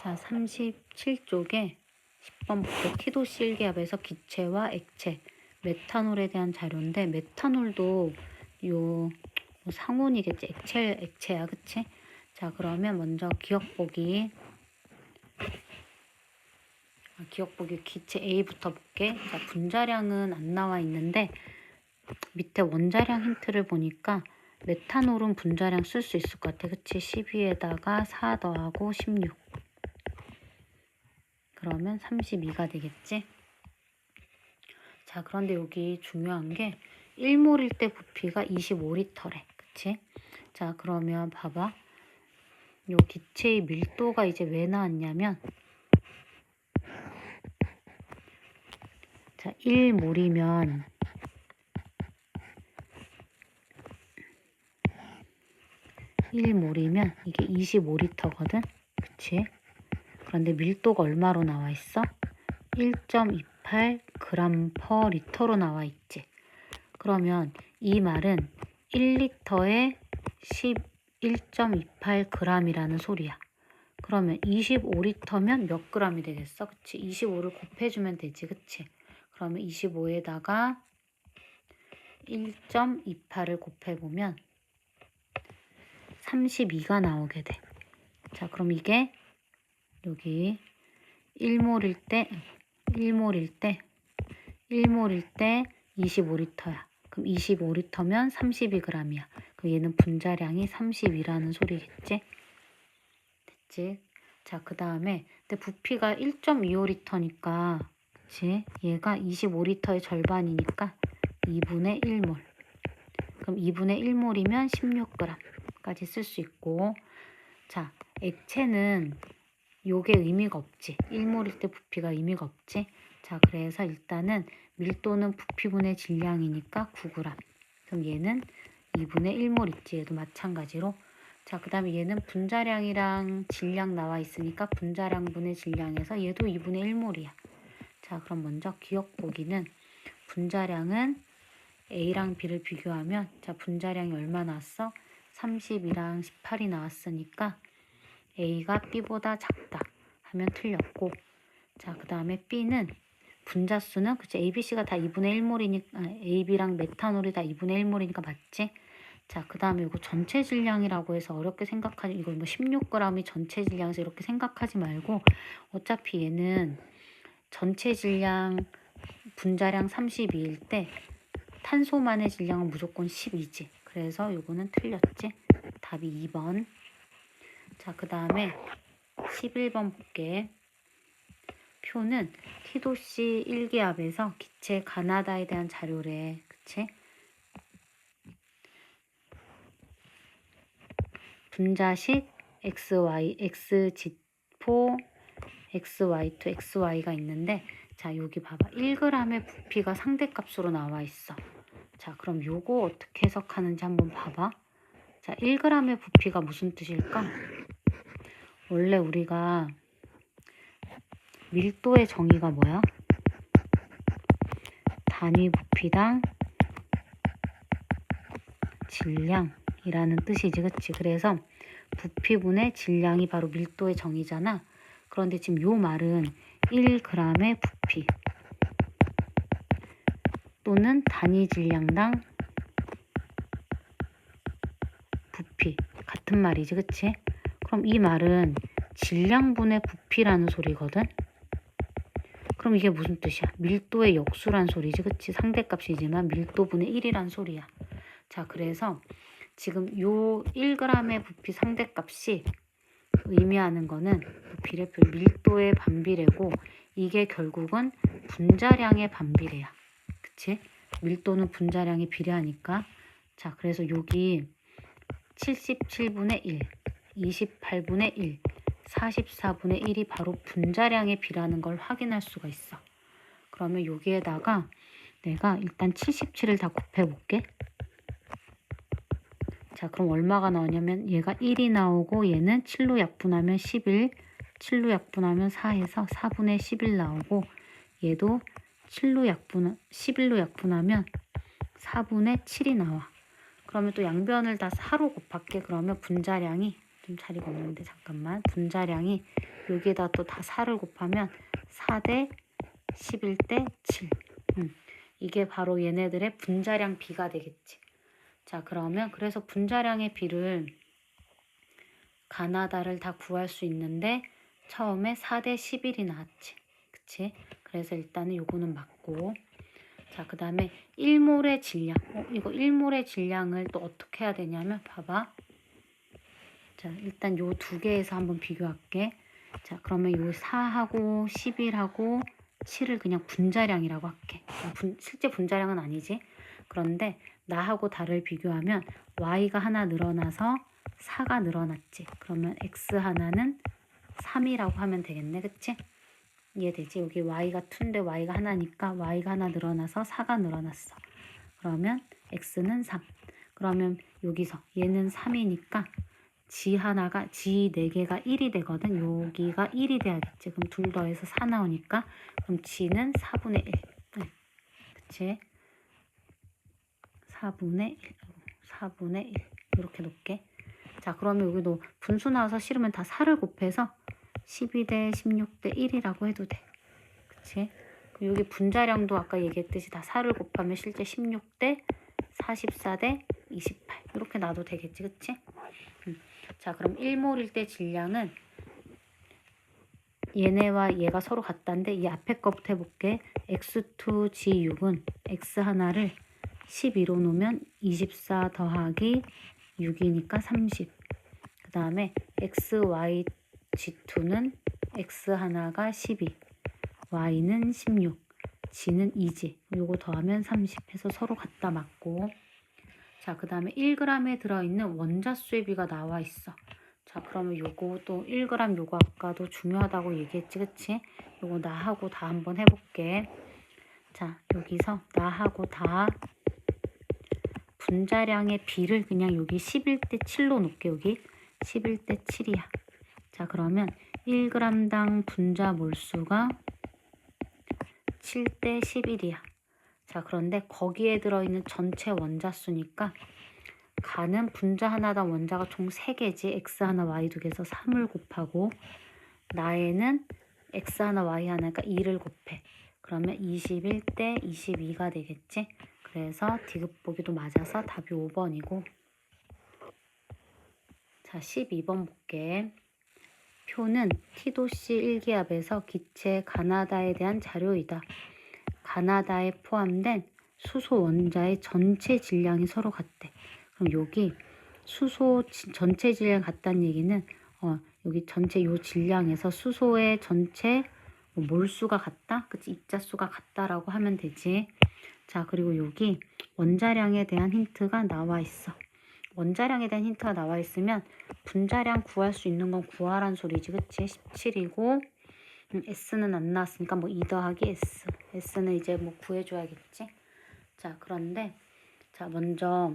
자, 37쪽에 10번 부터 키도시 1기압에서 기체와 액체, 메탄올에 대한 자료인데 메탄올도 요 상온이겠지. 액체, 액체야, 그치? 자, 그러면 먼저 기억보기. 아, 기억보기 기체 A부터 볼게. 자, 분자량은 안 나와 있는데 밑에 원자량 힌트를 보니까 메탄올은 분자량 쓸 수 있을 것 같아. 그치? 12에다가 4 더하고 16. 그러면 32가 되겠지? 자, 그런데 여기 중요한 게 1몰일 때 부피가 25리터래. 그치? 자, 그러면 봐봐. 요 기체의 밀도가 이제 왜 나왔냐면 자, 1몰이면 일몰이면 이게 25리터거든. 그치? 그런데 밀도가 얼마로 나와 있어? 1.28 g per 리터로 나와 있지. 그러면 이 말은 1리터에 11.28 g이라는 소리야. 그러면 25리터면 몇 g이 되겠어? 그치? 25를 곱해주면 되지. 그치? 그러면 25에다가 1.28을 곱해보면 32가 나오게 돼. 자, 그럼 이게 여기 1몰일 때 1몰일 때 1몰일 때 25리터야. 그럼 25리터면 32g이야. 그럼 얘는 분자량이 30이라는 소리겠지? 됐지? 자, 그 다음에 근데 부피가 1.25리터니까 그치? 얘가 25리터의 절반이니까 2분의 1몰. 그럼 2분의 1몰이면 16g까지 쓸 수 있고 자, 액체는 요게 의미가 없지. 1몰일 때 부피가 의미가 없지. 자, 그래서 일단은 밀도는 부피분의 질량이니까 9g. 그럼 얘는 2분의 1몰 있지. 얘도 마찬가지로. 자, 그 다음에 얘는 분자량이랑 질량 나와 있으니까 분자량 분의 질량에서 얘도 2분의 1몰이야. 자, 그럼 먼저 기억 보기는 분자량은 A랑 B를 비교하면 자, 분자량이 얼마 나왔어? 30이랑 18이 나왔으니까 A가 B보다 작다 하면 틀렸고 자, 그 다음에 B는 분자수는 그치 A, B, C가 다 2분의 1몰이니까 A, B랑 메탄올이 다 2분의 1몰이니까 맞지? 자, 그 다음에 이거 전체 질량이라고 해서 어렵게 생각하지 이거 뭐 16g이 전체 질량에서 이렇게 생각하지 말고 어차피 얘는 전체 질량 분자량 32일 때 탄소만의 질량은 무조건 10이지. 그래서 요거는 틀렸지. 답이 2번. 자, 그 다음에 11번 볼게. 표는 티도시 1기압에서 기체 가나다에 대한 자료래. 그치? 분자식 XY, XG4, XY2, XY가 있는데 자 여기 봐봐 1g의 부피가 상대값으로 나와 있어 자 그럼 요거 어떻게 해석하는지 한번 봐봐 자 1g의 부피가 무슨 뜻일까 원래 우리가 밀도의 정의가 뭐야? 단위 부피당 질량이라는 뜻이지 그치? 그래서 부피분의 질량이 바로 밀도의 정의잖아. 그런데 지금 요 말은 1g의 부피 또는 단위 질량당 부피 같은 말이지 그치? 그럼 이 말은 질량분의 부피라는 소리거든? 그럼 이게 무슨 뜻이야? 밀도의 역수란 소리지 그치? 상대값이지만 밀도분의 1이란 소리야 자 그래서 지금 요 1g의 부피 상대값이 의미하는 거는 비례표 밀도의 반비례고 이게 결국은 분자량의 반비례야. 그치? 밀도는 분자량에 비례하니까 자 그래서 여기 77분의 1, 28분의 1, 44분의 1이 바로 분자량에 비례하는 걸 확인할 수가 있어. 그러면 여기에다가 내가 일단 77을 다 곱해볼게. 자, 그럼 얼마가 나오냐면 얘가 1이 나오고 얘는 7로 약분하면 11, 7로 약분하면 4에서 4분의 11 나오고 얘도 7로 약분, 11로 약분하면 4분의 7이 나와. 그러면 또 양변을 다 4로 곱할게. 그러면 분자량이 좀 자리가 없는데 잠깐만. 분자량이 여기에다 또 다 4를 곱하면 4대 11대 7. 음, 이게 바로 얘네들의 분자량 비가 되겠지. 자, 그러면 그래서 분자량의 비를 가나다를 다 구할 수 있는데 처음에 4대 11이 나왔지. 그치? 그래서 일단은 요거는 맞고 자, 그 다음에 1몰의 질량. 어, 이거 1몰의 질량을 또 어떻게 해야 되냐면 봐봐. 자, 일단 요 두 개에서 한번 비교할게. 자, 그러면 요 4하고 11하고 7을 그냥 분자량이라고 할게. 아, 분, 실제 분자량은 아니지. 그런데 나하고 다를 비교하면 y가 하나 늘어나서 4가 늘어났지. 그러면 x 하나는 3이라고 하면 되겠네. 그치? 이해되지? 여기 y가 2인데 y가 하나니까 y가 하나 늘어나서 4가 늘어났어. 그러면 x는 3. 그러면 여기서 얘는 3이니까 지 하나가 지 4개가 1이 되거든. 여기가 1이 돼야겠지. 그럼 둘 더해서 4 나오니까 그럼 지는 4분의 1. 네. 그치? 4분의 1. 4분의 1. 이렇게 놓게. 자, 그러면 여기도 분수 나와서 싫으면 다 4를 곱해서 12대 16대 1이라고 해도 돼. 그치? 여기 분자량도 아까 얘기했듯이 다 4를 곱하면 실제 16대 44대 28 이렇게 놔도 되겠지. 그치? 음. 자, 그럼 1몰일 때 질량은 얘네와 얘가 서로 같다는데 이 앞에 거부터 해볼게. x2 g6은 x 하나를 12로 놓으면 24 더하기 6이니까 30. 그 다음에 xy g2는 x 하나가 12, y는 16, g는 2지. 요거 더하면 30 해서 서로 갖다 맞고. 자, 그 다음에 1g에 들어있는 원자수의 비가 나와 있어. 자, 그러면 요거 또 1g 요거 아까도 중요하다고 얘기했지, 그치? 요거 나하고 다 한번 해볼게. 자, 여기서 나하고 다 분자량의 비를 그냥 여기 11대 7로 놓게, 여기. 11대 7이야. 자, 그러면 1g당 분자 몰수가 7대 11이야. 자, 그런데 거기에 들어있는 전체 원자수니까 가는 분자 하나당 원자가 총 3개지. x 하나, y 두 개에서 3을 곱하고 나에는 x 하나, y 하나가 2를 곱해. 그러면 21대 22가 되겠지. 그래서 디귿 보기도 맞아서 답이 5번이고 자, 12번 볼게. 표는 티도시 일기압에서 기체 가나다에 대한 자료이다. 가나다에 포함된 수소 원자의 전체 질량이 서로 같대. 그럼 여기 수소 지- 전체 질량 같다는 얘기는 어, 여기 전체 요 질량에서 수소의 전체 뭐 몰수가 같다? 그치? 입자수가 같다라고 하면 되지. 자, 그리고 여기 원자량에 대한 힌트가 나와 있어. 원자량에 대한 힌트가 나와 있으면 분자량 구할 수 있는 건 구하란 소리지, 그치? 17이고 음, S는 안 나왔으니까 뭐 2 더하기 S. S는 이제 뭐 구해줘야겠지? 자, 그런데 자 먼저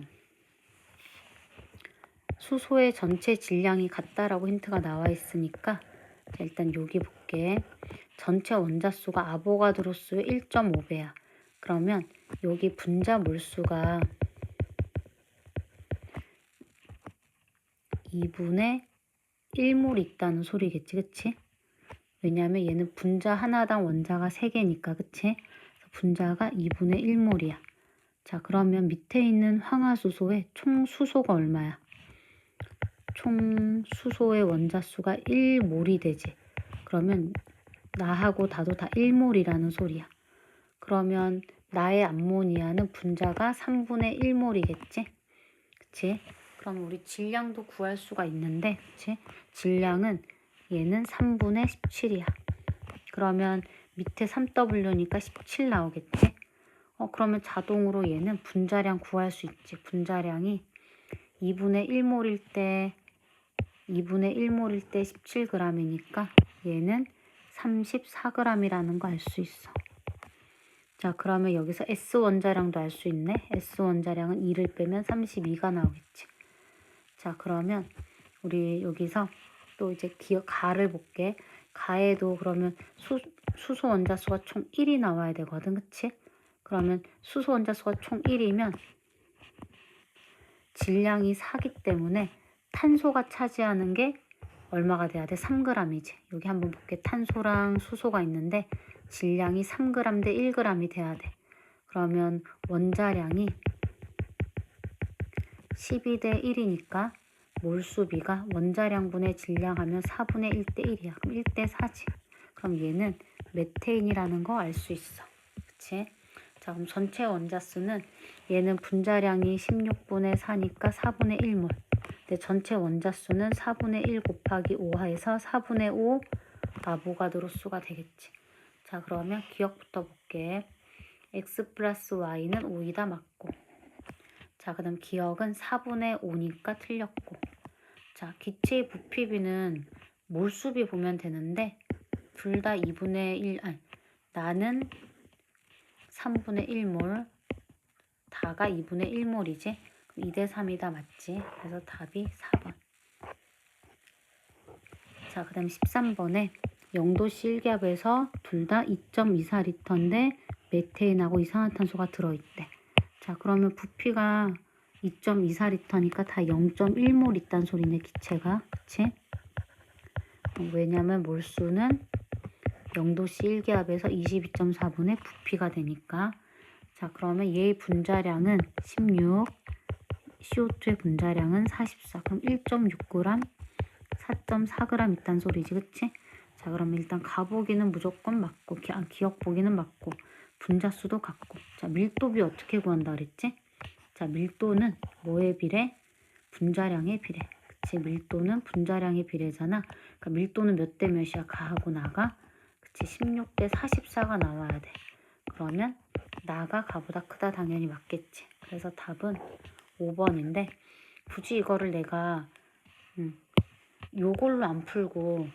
수소의 전체 질량이 같다라고 힌트가 나와 있으니까 자, 일단 여기 볼게. 전체 원자수가 아보가드로 수의 1.5배야. 그러면 여기 분자 몰수가 2분의 1몰 있다는 소리겠지, 그치? 왜냐하면 얘는 분자 하나당 원자가 3개니까, 그치? 분자가 2분의 1몰이야. 자, 그러면 밑에 있는 황화수소의 총 수소가 얼마야? 총 수소의 원자수가 1몰이 되지. 그러면 나하고 다도 다 1몰이라는 소리야. 그러면 나의 암모니아는 분자가 3분의 1몰이겠지? 그치? 그럼 우리 질량도 구할 수가 있는데, 그치? 질량은 얘는 3분의 17이야. 그러면 밑에 3W니까 17 나오겠지? 어, 그러면 자동으로 얘는 분자량 구할 수 있지. 분자량이 2분의 1몰일 때, 2분의 1몰일 때 17g이니까 얘는 34g이라는 거 알 수 있어. 자, 그러면 여기서 S 원자량도 알 수 있네. S 원자량은 2를 빼면 32가 나오겠지. 자, 그러면 우리 여기서 또 이제 기억 가를 볼게. 가에도 그러면 수, 수소 원자수가 총 1이 나와야 되거든. 그치? 그러면 수소 원자수가 총 1이면 질량이 4기 때문에 탄소가 차지하는 게 얼마가 돼야 돼? 3g이지. 여기 한번 볼게. 탄소랑 수소가 있는데 질량이 3g 대 1g이 돼야 돼. 그러면 원자량이 12 대 1이니까 몰수비가 원자량분의 질량하면 4분의 1대 1이야. 그럼 1대 4지. 그럼 얘는 메테인이라는 거 알 수 있어. 그치? 자, 그럼 전체 원자수는 얘는 분자량이 16분의 4니까 4분의 1몰. 근데 전체 원자수는 4분의 1 곱하기 5하에서 4분의 5 아보가드로 수가 되겠지. 자, 그러면 기억부터 볼게. x 플러스 y는 5이다 맞고. 자, 그 다음 기억은 4분의 5니까 틀렸고. 자, 기체의 부피비는 몰수비 보면 되는데 둘 다 2분의 1, 아니, 나는 3분의 1몰, 다가 2분의 1몰이지. 2대 3이다 맞지? 그래서 답이 4번. 자, 그 다음 13번에 0도씨 1기압에서 둘 다 2.24리터인데 메테인하고 이산화탄소가 들어있대. 자, 그러면 부피가 2.24리터니까 다 0.1몰 있단 소리네, 기체가. 그치? 어, 왜냐면 몰수는 0도씨 1기압에서 22.4분의 부피가 되니까. 자, 그러면 얘의 분자량은 16, CO2의 분자량은 44. 그럼 1.6g, 4.4g 있단 소리지, 그치? 자, 그러면 일단 가보기는 무조건 맞고, 기, 아, 기억 보기는 맞고, 분자수도 같고. 자, 밀도비 어떻게 구한다 그랬지? 자, 밀도는 뭐에 비례? 분자량에 비례. 그치? 밀도는 분자량에 비례잖아. 그러니까 밀도는 몇 대 몇이야? 가하고 나가? 그치? 16대 44가 나와야 돼. 그러면 나가 가보다 크다 당연히 맞겠지. 그래서 답은 5번인데 굳이 이거를 내가 음, 요걸로 안 풀고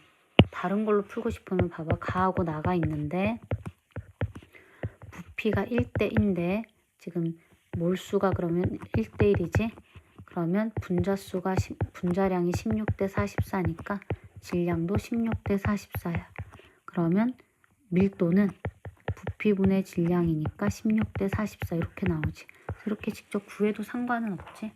다른 걸로 풀고 싶으면 봐봐. 가하고 나가 있는데 부피가 1대 1인데 지금 몰수가 그러면 1대1이지? 그러면 분자수가 시- 분자량이 16대 44니까 질량도 16대 44야. 그러면 밀도는 부피분의 질량이니까 16대 44 이렇게 나오지. 이렇게 직접 구해도 상관은 없지.